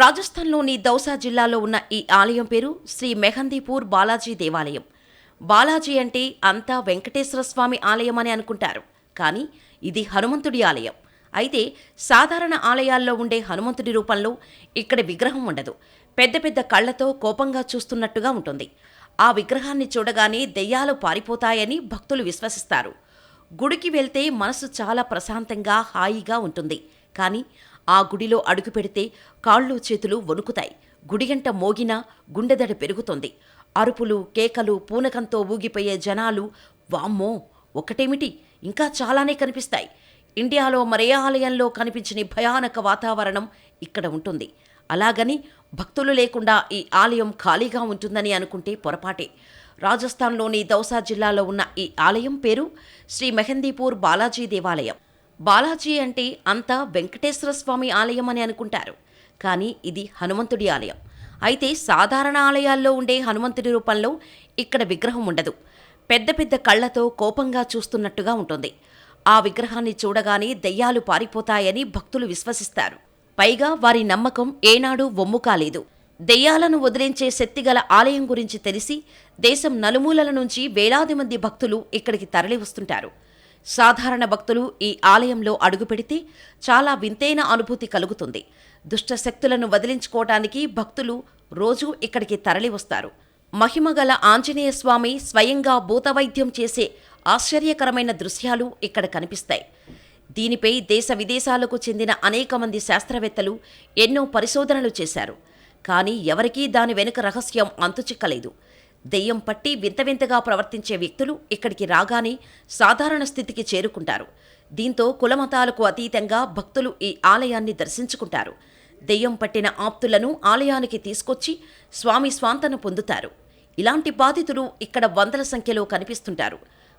రాజస్థాన్లోని దౌసా జిల్లాలో ఉన్న ఈ ఆలయం పేరు శ్రీ మెహందీపూర్ బాలాజీ దేవాలయం. బాలాజీ అంటే అంతా వెంకటేశ్వర స్వామి ఆలయం అని అనుకుంటారు. కానీ ఇది హనుమంతుడి ఆలయం. అయితే సాధారణ ఆలయాల్లో ఉండే హనుమంతుడి రూపంలో ఇక్కడ విగ్రహం ఉండదు. పెద్ద పెద్ద కళ్ళతో కోపంగా చూస్తున్నట్టుగా ఉంటుంది. ఆ విగ్రహాన్ని చూడగానే దెయ్యాలు పారిపోతాయని భక్తులు విశ్వసిస్తారు. గుడికి వెళ్తే మనసు చాలా ప్రశాంతంగా హాయిగా ఉంటుంది. కానీ ఆ గుడిలో అడుగు పెడితే కాళ్ళు చేతులు వణుకుతాయి. గుడిగంట మోగినా గుండెదడ పెరుగుతుంది. అరుపులు కేకలు పూనకంతో ఊగిపోయే జనాలు వామ్మో ఒకటేమిటి? ఇంకా చాలానే కనిపిస్తాయి. ఇండియాలో మరే ఆలయంలో కనిపించని భయానక వాతావరణం ఇక్కడ ఉంటుంది. అలాగని భక్తులు లేకుండా ఈ ఆలయం ఖాళీగా ఉంటుందని అనుకుంటే పొరపాటే. రాజస్థాన్లోని దౌసా జిల్లాలో ఉన్న ఈ ఆలయం పేరు శ్రీ మెహందీపూర్ బాలాజీ దేవాలయం. బాలాజీ అంటే అంతా వెంకటేశ్వర స్వామి ఆలయం అని అనుకుంటారు. కానీ ఇది హనుమంతుడి ఆలయం. అయితే సాధారణ ఆలయాల్లో ఉండే హనుమంతుడి రూపంలో ఇక్కడ విగ్రహం ఉండదు. పెద్ద పెద్ద కళ్ళతో కోపంగా చూస్తున్నట్టుగా ఉంటుంది. ఆ విగ్రహాన్ని చూడగానే దెయ్యాలు పారిపోతాయని భక్తులు విశ్వసిస్తారు. పైగా వారి నమ్మకం ఏనాడూ వమ్ము కాలేదు. దెయ్యాలను వదిలించే శక్తిగల ఆలయం గురించి తెలిసి దేశం నలుమూలల నుంచి వేలాది మంది భక్తులు ఇక్కడికి తరలి వస్తుంటారు సాధారణ భక్తులు ఈ ఆలయంలో అడుగుపెడితే చాలా వింతైన అనుభూతి కలుగుతుంది. దుష్ట శక్తులను వదిలించుకోవటానికి భక్తులు రోజూ ఇక్కడికి తరలివస్తారు మహిమగల ఆంజనేయ స్వామి స్వయంగా భూతవైద్యం చేసే ఆశ్చర్యకరమైన దృశ్యాలు ఇక్కడ కనిపిస్తాయి. దీనిపై దేశ విదేశాలకు చెందిన అనేక మంది శాస్త్రవేత్తలు ఎన్నో పరిశోధనలు చేశారు. కానీ ఎవరికీ దాని వెనుక రహస్యం అంతుచిక్కలేదు దెయ్యం పట్టి వింత వింతగా ప్రవర్తించే వ్యక్తులు ఇక్కడికి రాగానే సాధారణ స్థితికి చేరుకుంటారు. దీంతో కులమతాలకు అతీతంగా భక్తులు ఈ ఆలయాన్ని దర్శించుకుంటారు. దెయ్యం పట్టిన ఆప్తులను ఆలయానికి తీసుకొచ్చి స్వామి స్వాంతను పొందుతారు. ఇలాంటి బాధితులు ఇక్కడ వందల సంఖ్యలో కనిపిస్తుంటారు.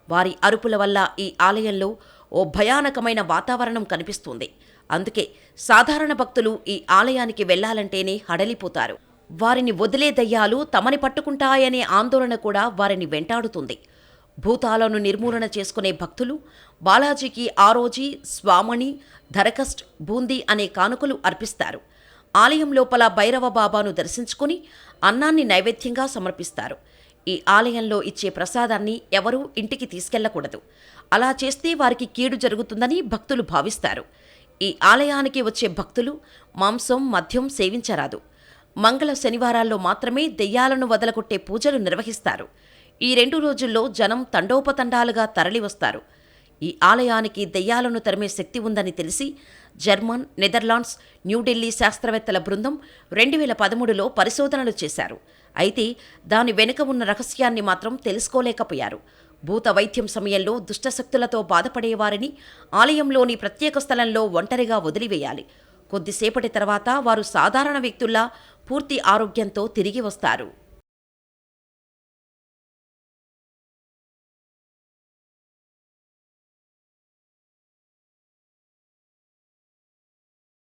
వారి అరుపుల వల్ల ఈ ఆలయంలో ఓ భయానకమైన వాతావరణం కనిపిస్తుంది. అందుకే సాధారణ భక్తులు ఈ ఆలయానికి వెళ్ళాలంటేనే హడలిపోతారు. వారిని వదిలే దయ్యాలు తమని పట్టుకుంటాయనే ఆందోళన కూడా వారిని వెంటాడుతుంది. భూతాలను నిర్మూలన చేసుకునే భక్తులు బాలాజీకి ఆ రోజీ స్వామణి ధరకస్ట్ బూందీ అనే కానుకలు అర్పిస్తారు. ఆలయం లోపల భైరవ బాబాను దర్శించుకుని అన్నాన్ని నైవేద్యంగా సమర్పిస్తారు. ఈ ఆలయంలో ఇచ్చే ప్రసాదాన్ని ఎవరూ ఇంటికి తీసుకెళ్ళకూడదు. అలా చేస్తే వారికి కీడు జరుగుతుందని భక్తులు భావిస్తారు. ఈ ఆలయానికి వచ్చే భక్తులు మాంసం మద్యం సేవించరాదు. మంగళ శనివారాల్లో మాత్రమే దెయ్యాలను వదలగొట్టే పూజలు నిర్వహిస్తారు. ఈ రెండు రోజుల్లో జనం తండోపతండాలుగా తరలివస్తారు. ఈ ఆలయానికి దెయ్యాలను తరిమే శక్తి ఉందని తెలిసి జర్మన్ నెదర్లాండ్స్ న్యూఢిల్లీ శాస్త్రవేత్తల బృందం రెండు వేల పదమూడులో పరిశోధనలు చేశారు. అయితే దాని వెనుక ఉన్న రహస్యాన్ని మాత్రం తెలుసుకోలేకపోయారు. భూత వైద్యం సమయంలో దుష్టశక్తులతో బాధపడేవారిని ఆలయంలోని ప్రత్యేక స్థలంలో ఒంటరిగా వదిలివేయాలి. కొద్దిసేపటి తర్వాత వారు సాధారణ వ్యక్తుల్లా పూర్తి ఆరోగ్యంతో తిరిగి వస్తారు.